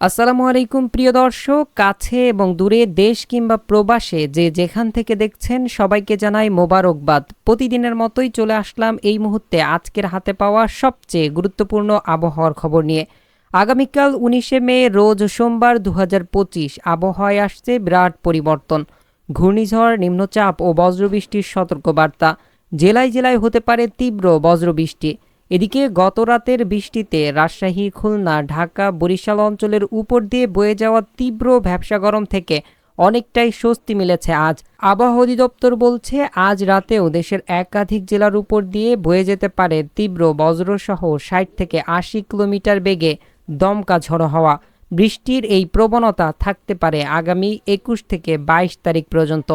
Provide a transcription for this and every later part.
আসসালামু আলাইকুম, প্রিয় দর্শক। কাছে এবং দূরে দেশ কিংবা প্রবাসে যে যেখান থেকে দেখছেন, সবাইকে জানাই মোবারকবাদ। প্রতিদিনের মতোই চলে আসলাম এই মুহূর্তে আজকের হাতে পাওয়া সবচেয়ে গুরুত্বপূর্ণ আবহাওয়ার খবর নিয়ে। আগামীকাল উনিশে মে, রোজ সোমবার দু হাজার পঁচিশ, আবহাওয়ায় আসছে বিরাট পরিবর্তন। ঘূর্ণিঝড়, নিম্নচাপ ও বজ্রবৃষ্টির সতর্কবার্তা। জেলায় জেলায় হতে পারে তীব্র বজ্রবৃষ্টি। এদিকে গত রাতের বৃষ্টিতে রাজশাহী, খুলনা, ঢাকা, বরিশাল অঞ্চলের উপর দিয়ে বয়ে যাওয়া তীব্র ভ্যাবসা গরম থেকে অনেকটাই স্বস্তি মিলেছে আজ। আবহাওয়া অধিদপ্তর বলছে, আজ রাতেও দেশের একাধিক জেলার উপর দিয়ে বয়ে যেতে পারে তীব্র বজ্রসহ ষাট থেকে আশি কিলোমিটার বেগে দমকা ঝড়ো হওয়া। বৃষ্টির এই প্রবণতা থাকতে পারে আগামী একুশ থেকে বাইশ তারিখ পর্যন্ত।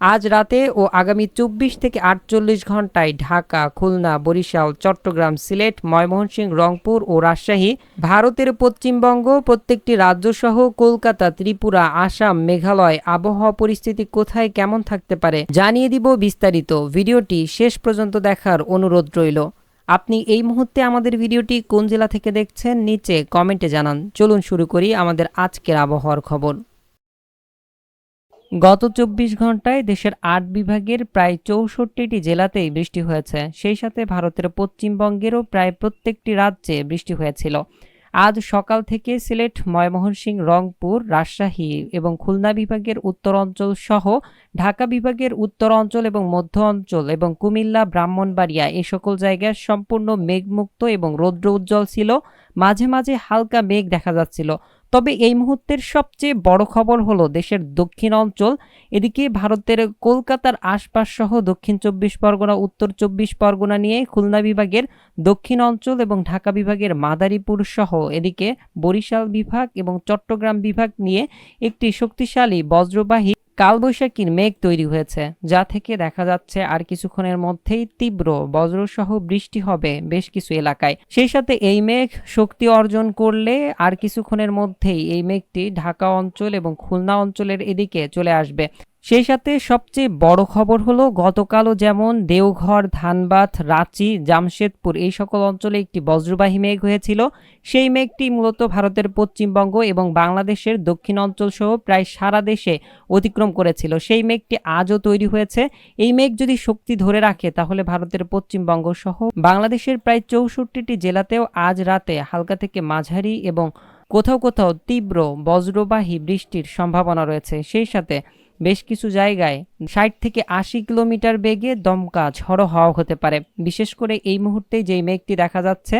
আজ রাতে ও আগামী চব্বিশ থেকে আটচল্লিশ ঘন্টায় ঢাকা, খুলনা, বরিশাল, চট্টগ্রাম, সিলেট, ময়মনসিংহ, রংপুর ও রাজশাহী, ভারতের পশ্চিমবঙ্গ, প্রত্যেকটি রাজ্যসহ কলকাতা, ত্রিপুরা, আসাম, মেঘালয়, আবহাওয়া পরিস্থিতি কোথায় কেমন থাকতে পারে জানিয়ে দিব বিস্তারিত। ভিডিওটি শেষ পর্যন্ত দেখার অনুরোধ রইল। আপনি এই মুহূর্তে আমাদের ভিডিওটি কোন জেলা থেকে দেখছেন, নিচে কমেন্টে জানান। চলুন শুরু করি আমাদের আজকের আবহাওয়ার খবর। গত চব্বিশ ঘন্টায় দেশের আট বিভাগের প্রায় চৌষট্টিটি জেলাতেই বৃষ্টি হয়েছে। সেই সাথে ভারতের পশ্চিমবঙ্গেরও প্রায় প্রত্যেকটি রাজ্যে বৃষ্টি হয়েছিল। আজ সকাল থেকে সিলেট, ময়মনসিংহ, রংপুর, রাজশাহী এবং খুলনা বিভাগের উত্তর অঞ্চল সহ ঢাকা বিভাগের উত্তর অঞ্চল এবং মধ্য অঞ্চল এবং কুমিল্লা, ব্রাহ্মণবাড়িয়া এ সকল জায়গায় সম্পূর্ণ মেঘমুক্ত এবং রৌদ্র উজ্জ্বল ছিল। মাঝে মাঝে হালকা মেঘ দেখা যাচ্ছিল। তবে এই মুহূর্তের সবচেয়ে বড় খবর হলো দেশের দক্ষিণ অঞ্চল। এদিকে ভারতের কলকাতার আশপাশ সহ দক্ষিণ চব্বিশ পরগনা, উত্তর চব্বিশ পরগনা নিয়ে খুলনা বিভাগের দক্ষিণ অঞ্চল এবং ঢাকা বিভাগের মাদারীপুর সহ এদিকে বরিশাল বিভাগ এবং চট্টগ্রাম বিভাগ নিয়ে একটি শক্তিশালী বজ্রবাহী কালবৈশাখীর মেঘ তৈরি হয়েছে, যা থেকে দেখা যাচ্ছে আর কিছুক্ষণের মধ্যেই তীব্র বজ্রসহ বৃষ্টি হবে বেশ কিছু এলাকায়। সেই সাথে এই মেঘ শক্তি অর্জন করলে আর কিছুক্ষণের মধ্যেই এই মেঘটি ঢাকা অঞ্চল এবং খুলনা অঞ্চলের এদিকে চলে আসবে। সেই সাথে সবচেয়ে বড় খবর হলো, গতকালও যেমন দেওঘর, ধানবাদ, রাঁচি, জামশেদপুর এই সকল অঞ্চলে একটি বজ্রবাহী মেঘ হয়েছিল। সেই মেঘটি মূলত ভারতের পশ্চিমবঙ্গ এবং বাংলাদেশের দক্ষিণ অঞ্চল সহ প্রায় সারা দেশে অতিক্রম করেছিল। সেই মেঘটি আজও তৈরি হয়েছে। এই মেঘ যদি শক্তি ধরে রাখে, তাহলে ভারতের পশ্চিমবঙ্গ সহ বাংলাদেশের প্রায় চৌষট্টিটি জেলাতেও আজ রাতে হালকা থেকে মাঝারি এবং কোথাও কোথাও তীব্র বজ্রবাহী বৃষ্টির সম্ভাবনা রয়েছে। সেই সাথে বেশ কিছু জায়গায় ষাট থেকে আশি কিলোমিটার বেগে দমকা ঝড়ো হওয়া হতে পারে। বিশেষ করে এই মুহূর্তে যেই মেঘটি দেখা যাচ্ছে,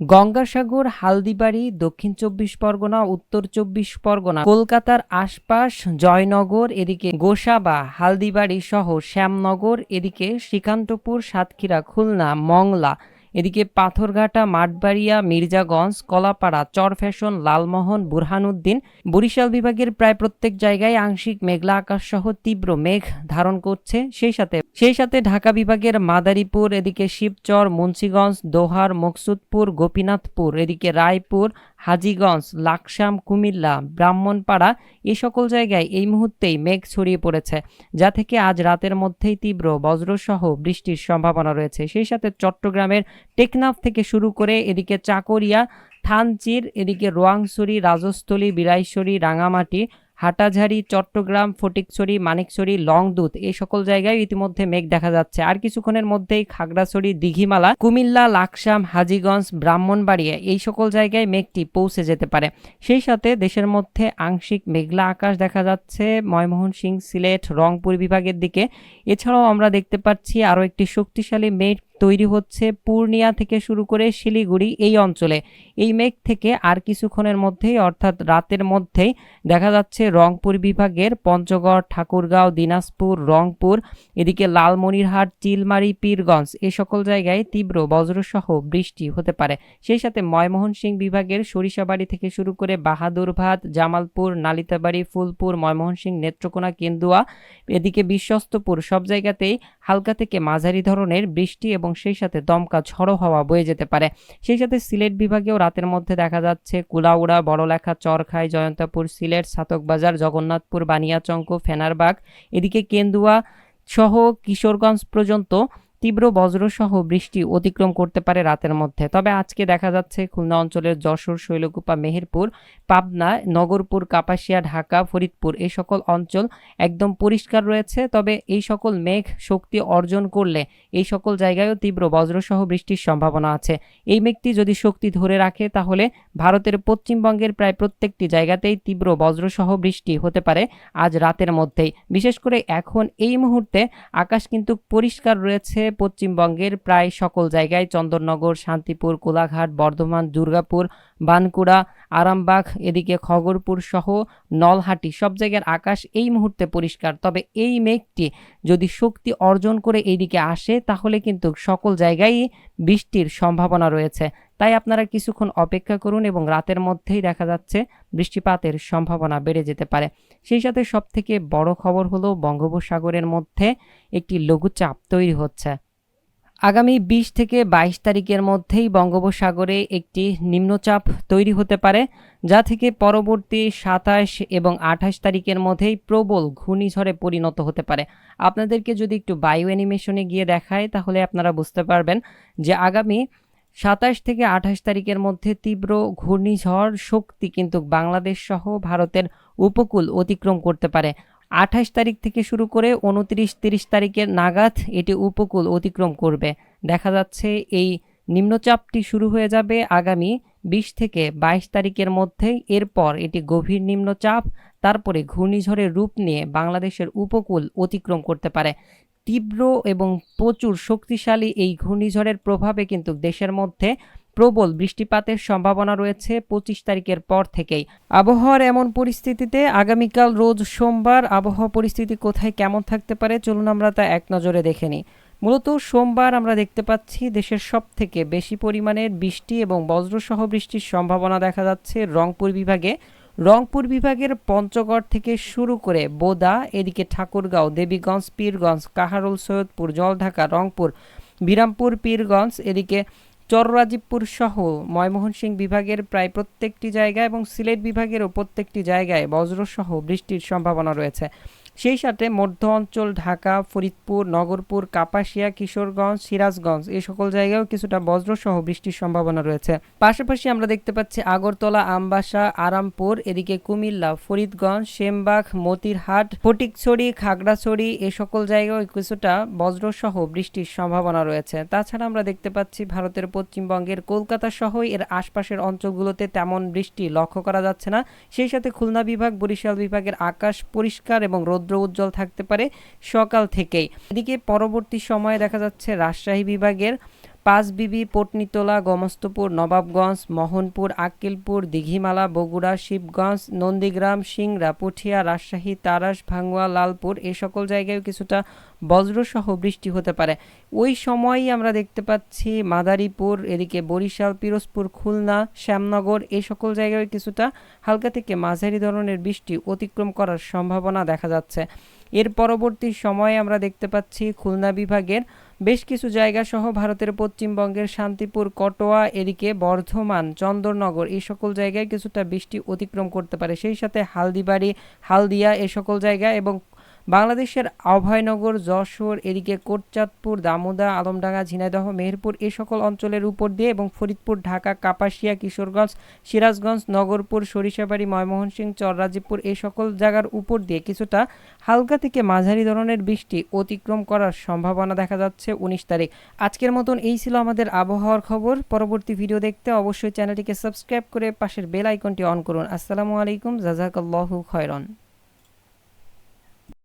গঙ্গাসাগর, হালদিবাড়ি, দক্ষিণ চব্বিশ পরগনা, উত্তর চব্বিশ পরগনা, কলকাতার আশপাশ, জয়নগর, এদিকে গোসাবা হালদিবাড়ি সহ শ্যামনগর, এদিকে শ্রীকান্তপুর, সাতক্ষীরা, খুলনা, মংলা এদিকে পাথরঘাটা, মাঠবাড়িয়া, মির্জাগঞ্জ, কলাপাড়া, চরফ্যাশন, লালমোহন, বুরহানুদ্দিন, বরিশাল বিভাগের প্রায় প্রত্যেক জায়গায় আংশিক মেঘলা আকাশ সহ তীব্র মেঘ ধারণ করছে। সেই সাথে সেই সাথে ঢাকা বিভাগের মাদারীপুর, এদিকে শিবচর, মুন্সিগঞ্জ, দোহার, মকসুদপুর, গোপীনাথপুর, এদিকে রায়পুর হাজীগঞ্জ, লাকসাম, কুমিল্লা, ব্রাহ্মণপাড়া এ সকল জায়গায় এই মুহূর্তেই মেঘ ছড়িয়ে পড়েছে, যা থেকে আজ রাতের মধ্যেই তীব্র বজ্রসহ বৃষ্টির সম্ভাবনা রয়েছে। সেই সাথে চট্টগ্রামের টেকনাফ থেকে শুরু করে এদিকে চাকরিয়া, থানচির, এদিকে রোয়াংছড়ি, রাজস্থলী বিলাইশ্বরী রাঙামাটি হাটাঝাড়ি, চট্টগ্রাম, ফটিকছড়ি, মানিকছড়ি, লংদুত এই সকল জায়গায় ইতিমধ্যে মেঘ দেখা যাচ্ছে। আর কিছুক্ষণের মধ্যেই খাগড়াছড়ি, দিঘিমালা, কুমিল্লা, লাকসাম, হাজিগঞ্জ, ব্রাহ্মণবাড়িয়া এই সকল জায়গায় মেঘটি পৌঁছে যেতে পারে। সেই সাথে দেশের মধ্যে আংশিক মেঘলা আকাশ দেখা যাচ্ছে। ময়মোহন সিং সিলেট, রংপুর বিভাগের দিকে। এছাড়াও আমরা দেখতে পাচ্ছি আরও একটি শক্তিশালী মেঘ তৈরি হচ্ছে পূর্ণিয়া থেকে শুরু করে শিলিগুড়ি এই অঞ্চলে। এই মেঘ থেকে আর কিছুক্ষণের মধ্যেই, অর্থাৎ রাতের মধ্যেই, দেখা যাচ্ছে রংপুর বিভাগের পঞ্চগড়, ঠাকুরগাঁও, দিনাজপুর, রংপুর, এদিকে লালমনিরহাট, চিলমারি, পীরগঞ্জ এ সকল জায়গায় তীব্র বজ্রসহ বৃষ্টি হতে পারে। সেই সাথে ময়মোহন সিং বিভাগের সরিষাবাড়ি থেকে শুরু করে বাহাদুরভাত জামালপুর, নালিতাবাড়ি, ফুলপুর ময়মোহন সিং নেত্রকোনা, কেন্দুয়া, এদিকে বিশ্বস্তপুর সব জায়গাতেই হালকা থেকে মাঝারি ধরনের বৃষ্টি এবং সেই সাথে দমকা ঝড়ো হওয়া বয়ে যেতে পারে। সেই সাথে সিলেট বিভাগেও রাতের মধ্যে দেখা যাচ্ছে কুলাউড়া, বড়লেখা, চরখাই, জয়ন্তপুর, সিলেট ছাতকবাজার জগন্নাথপুর বানিয়াচঙ্ক ফেনারবাগ, এদিকে কেন্দুয়া সহ কিশোরগঞ্জ পর্যন্ত তীব্র বজ্রসহ বৃষ্টি অতিক্রম করতে পারে রাতের মধ্যে। তবে আজকে দেখা যাচ্ছে খুলনা অঞ্চলের যশোর, শৈলকুপা, মেহেরপুর, পাবনা, নগরপুর, কাপাসিয়া, ঢাকা, ফরিদপুর এই সকল অঞ্চল একদম পরিষ্কার রয়েছে। তবে এই সকল মেঘ শক্তি অর্জন করলে এই সকল জায়গায়ও তীব্র বজ্রসহ বৃষ্টির সম্ভাবনা আছে। এই মেঘটি যদি শক্তি ধরে রাখে, তাহলে ভারতের পশ্চিমবঙ্গের প্রায় প্রত্যেকটি জায়গাতেই তীব্র বজ্রসহ বৃষ্টি হতে পারে আজ রাতের মধ্যেই। বিশেষ করে এখন এই মুহূর্তে আকাশ কিন্তু পরিষ্কার রয়েছে পশ্চিমবঙ্গের প্রায় সকল জায়গায় চন্দননগর, শান্তিপুর, কোলাঘাট, বর্ধমান, দুর্গাপুর, বানকুড়া, আরামবাগ, এদিকে খগরপুর সহ নলহাটি সব জায়গার আকাশ এই মুহূর্তে পরিষ্কার। তবে এই মেঘটি যদি শক্তি অর্জন করে এইদিকে আসে, তাহলে কিন্তু সকল জায়গায় বৃষ্টির সম্ভাবনা রয়েছে। তাই আপনারা কিছুক্ষণ অপেক্ষা করুন এবং রাতের মধ্যেই দেখা যাচ্ছে বৃষ্টিপাতের সম্ভাবনা বেড়ে যেতে পারে। সেই সাথে সবথেকে বড় খবর হলো বঙ্গোপসাগরের মধ্যে একটি লঘুচাপ তৈরি হচ্ছে। আগামী বিশ থেকে বাইশ তারিখের মধ্যেই বঙ্গোপসাগরে একটি নিম্নচাপ তৈরি হতে পারে, যা থেকে পরবর্তী সাতাশ এবং আঠাশ তারিখের মধ্যেই প্রবল ঘূর্ণিঝড়ে পরিণত হতে পারে। আপনাদেরকে যদি একটু বায়ু অ্যানিমেশনে গিয়ে দেখায়, তাহলে আপনারা বুঝতে পারবেন যে আগামী সাতাশ থেকে আঠাশ তারিখের মধ্যে তীব্র ঘূর্ণিঝড় শক্তি কিন্তু বাংলাদেশ সহ ভারতের উপকূল অতিক্রম করতে পারে। আঠাশ তারিখ থেকে শুরু করে উনত্রিশ তিরিশ তারিখের নাগাদ এটি উপকূল অতিক্রম করবে। দেখা যাচ্ছে এই নিম্নচাপটি শুরু হয়ে যাবে আগামী বিশ থেকে বাইশ তারিখের মধ্যেই এরপর এটি গভীর নিম্নচাপ, তারপরে ঘূর্ণিঝড়ের রূপ নিয়ে বাংলাদেশের উপকূল অতিক্রম করতে পারে। তীব্র এবং প্রচুর শক্তিশালী এই ঘূর্ণিঝড়ের প্রভাবে কিন্তু দেশের মধ্যে প্রবল বৃষ্টিপাতের সম্ভাবনা রয়েছে পঁচিশ তারিখের পর থেকেই। আবহাওয়ার এমন পরিস্থিতিতে আগামীকাল রোজ সোমবার আবহাওয়া পরিস্থিতি কোথায় কেমন থাকতে পারে চলুন আমরা তা এক নজরে দেখে নিই। মূলত সোমবার আমরা দেখতে পাচ্ছি দেশের সব থেকে বেশি পরিমাণের বৃষ্টি এবং বজ্রসহ বৃষ্টির সম্ভাবনা দেখা যাচ্ছে রংপুর বিভাগে। রংপুর বিভাগের পঞ্চগড় থেকে শুরু করে বোদা, এদিকে ঠাকুরগাঁও, দেবীগঞ্জ, পীরগঞ্জ, কাহারুল, সৈয়দপুর, জলঢাকা, রংপুর, বিরামপুর, পীরগঞ্জ, এদিকে চররাজীবপুর সহ ময়মোহনসিংহ বিভাগের প্রায় প্রত্যেকটি জায়গায় এবং সিলেট বিভাগেরও প্রত্যেকটি জায়গায় বজ্রসহ বৃষ্টির সম্ভাবনা রয়েছে। সেই সাথে মধ্য অঞ্চল, ঢাকা, ফরিদপুর, নগরপুর, কাপাসিয়া, কিশোরগঞ্জ, সিরাজগঞ্জ, এই সকল জায়গায়ও কিছুটা বজ্রসহ বৃষ্টির সম্ভাবনা রয়েছে। পাশাপাশি আমরা দেখতে পাচ্ছি আগরতলা, আমবাসা, আরামপুর, এদিকে কুমিল্লা, ফরিদগঞ্জ, সেমবাগ, মতিরহাট, ফটিকছড়ি, খাগড়াছড়ি, এ সকল জায়গায় কিছুটা বজ্রসহ বৃষ্টির সম্ভাবনা রয়েছে। তাছাড়া আমরা দেখতে পাচ্ছি ভারতের পশ্চিমবঙ্গের কলকাতা সহ এর আশপাশের অঞ্চলগুলোতে তেমন বৃষ্টি লক্ষ্য করা যাচ্ছে না। সেই সাথে খুলনা বিভাগ, বরিশাল বিভাগের আকাশ পরিষ্কার এবং রৌদ্র উজ্জ্বল থাকতে পারে সকাল থেকেই। এদিকে পরবর্তী সময়ে দেখা যাচ্ছে রাজশাহী বিভাগের পাঁচবিবি পটনিতলা, গমস্তপুর, নবাবগঞ্জ, মোহনপুর, আক্কিলপুর, দিঘিমালা, বগুড়া, শিবগঞ্জ, নন্দীগ্রাম, সিংড়া, পুঠিয়া, রাজশাহী, তারাস, ভাঙ্গুয়া, লালপুর এই সকল জায়গায় কিছুটা বজ্রসহ বৃষ্টি হতে পারে। ওই সময়ই আমরা দেখতে পাচ্ছি মাদারীপুর, এদিকে বরিশাল, পিরোজপুর, খুলনা, শ্যামনগর এই সকল জায়গায় কিছুটা হালকা থেকে মাঝারি ধরনের বৃষ্টি অতিক্রম করার সম্ভাবনা দেখা যাচ্ছে। এর পরবর্তী সময়ে আমরা দেখতে পাচ্ছি খুলনা বিভাগের বেশ কিছু জায়গা সহ ভারতের পশ্চিমবঙ্গের শান্তিপুর, কটোয়া, এদিকে বর্ধমান চন্দরনগর এই সকল জায়গায় কিছুটা বৃষ্টি অতিক্রম করতে পারে। সেই সাথে হালদিবাড়ি, হালদিয়া এ সকল জায়গা এবং বাংলাদেশের আভয়নগর, যশোর, এদিকে কোটচাঁদপুর, দামোদা, আলমডাঙ্গা, ঝিনাইদহ, মেহেরপুর এই সকল অঞ্চলের উপর দিয়ে এবং ফরিদপুর, ঢাকা, কাপাসিয়া, কিশোরগঞ্জ, সিরাজগঞ্জ, নগরপুর, সরিষাবাড়ি ময়মোহনসিংহ চররাজীবপুর এ সকল জায়গার উপর দিয়ে কিছুটা হালকা থেকে মাঝারি ধরনের বৃষ্টি অতিক্রম করার সম্ভাবনা দেখা যাচ্ছে উনিশ তারিখ। আজকের মতন এই ছিল আমাদের আবহাওয়ার খবর। পরবর্তী ভিডিও দেখতে অবশ্যই চ্যানেলটিকে সাবস্ক্রাইব করে পাশের বেল আইকনটি অন করুন। আসসালামু আলাইকুম, জাজাকাল্লাহু খয়রন।